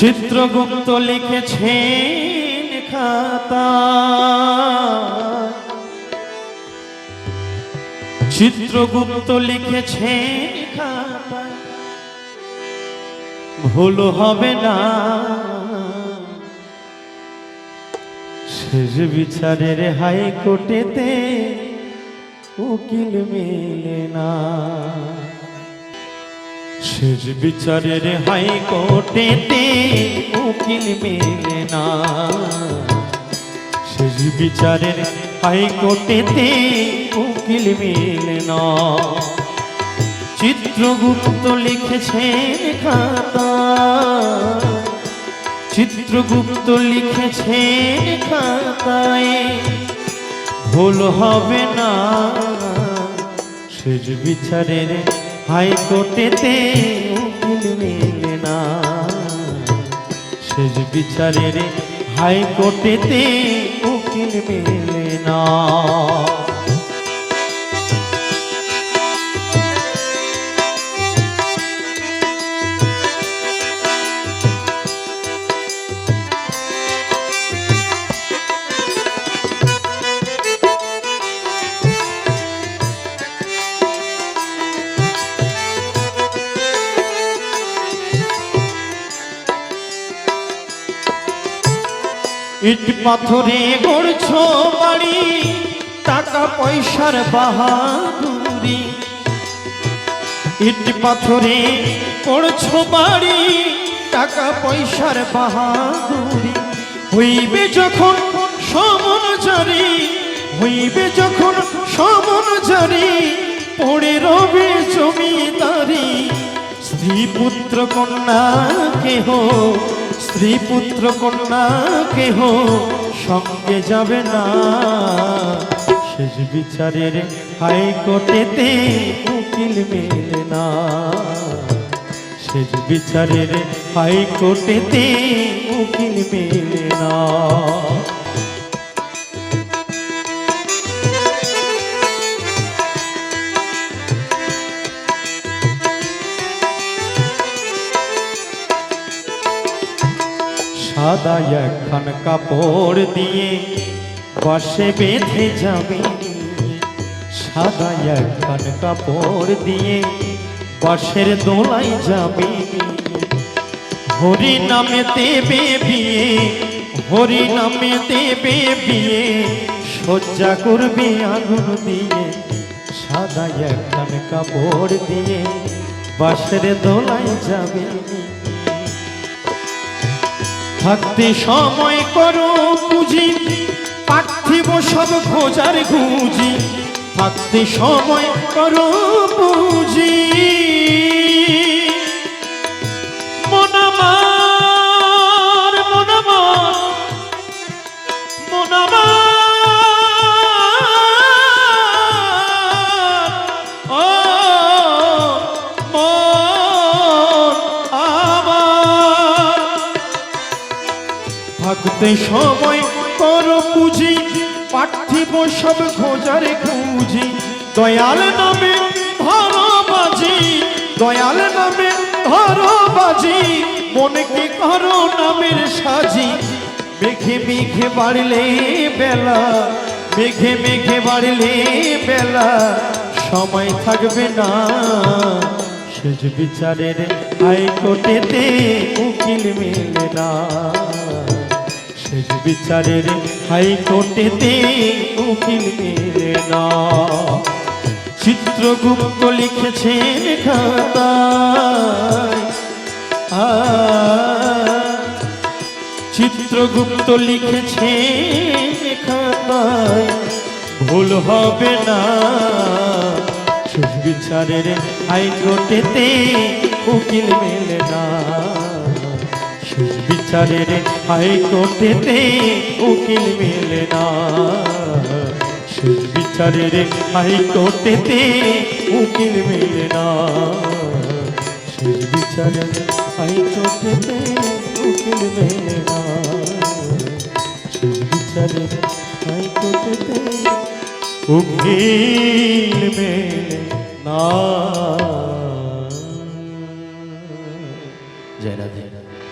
চিত্রগুপ্ত লিখেছেন খাতা। চিত্রগুপ্ত লিখেছেন খাতা। ভুল হবে না। শেষ বিচারের হাইকোর্টেতে উকিল মেলে না। শেষ বিচারের হাইকোর্টেতে উকিল মেলে না। শেষ বিচারের হাইকোর্টেতে উকিল মেলে না। চিত্রগুপ্ত লিখেছেন খাতা। চিত্রগুপ্ত লিখেছেন খাতায় ভুল হবে না। শেষ বিচারের হাইকোর্টেতে উকিল মেলে না। শেষ বিচারের হাইকোর্টেতে উকিল মেলে না। ইট পাথরে গড়ছ বাড়ি, টাকা পয়সার বাহাদুরি। ইট পাথরে গড়ছ বাড়ি, টাকা পয়সার বাহাদুরি। হইবে যখন সমন জারি, হইবে যখন সমন জারি, পড়ে রবে জমিদারি। স্ত্রী পুত্র কন্যা কেহ স্ত্রী পুত্র কন্যা কেহ সঙ্গে যাবে না। শেষ বিচারের হাইকোর্টেতে উকিল মেলে না। শেষ বিচারের হাইকোর্টেতে উকিল মেলে না। সাদা একখান কাপড় দিয়ে, বাসে বেঁধে যাবে। সাদা একখান কাপড় দিয়ে, বাসের দোলাই যাবে। হরি নামে দেবে বিয়ে হরি নামে দেবে বিয়ে সজ্জা করবে আগুন দিয়ে। সাদা একখান কাপড় দিয়ে, বাসের দোলাই যাবে। থাকতে সময় করো পুঁজি। পার্থিব সব খোঁজার গুঁজি থাকতে সময় করো পুঁজি। থাকতে সময় কর পুঁজি, পার্থিব সব খোঁজার খুঁজি। দয়াল নামে ধরো বাজি দয়াল নামে ধরো বাজি মনকে করো নামের সাজি। মেঘে মেঘে বাড়লে বেলা, মেঘে মেঘে বাড়লে বেলা, সময় থাকবে না। শেষ বিচারের হাইকোর্টেতে উকিল মেলে না। শেষ বিচারের হাইকোর্টেতে উকিল মেলে না। চিত্রগুপ্ত লিখেছেন খাতায় চিত্রগুপ্ত লিখেছেন খাতায় ভুল হবে না। শেষ বিচারের হাইকোর্টেতে উকিল মেলে না। বিচারের হাইকোর্টেতে উকিল মেলে না। শেষ বিচারের হাইকোর্টেতে উকিল মেলে না। শেষ বিচারের হাইকোর্টেতে উকিল মেলে না। শেষ বিচারের হাইকোর্টেতে উকিল মেলে না। জয় রাধে।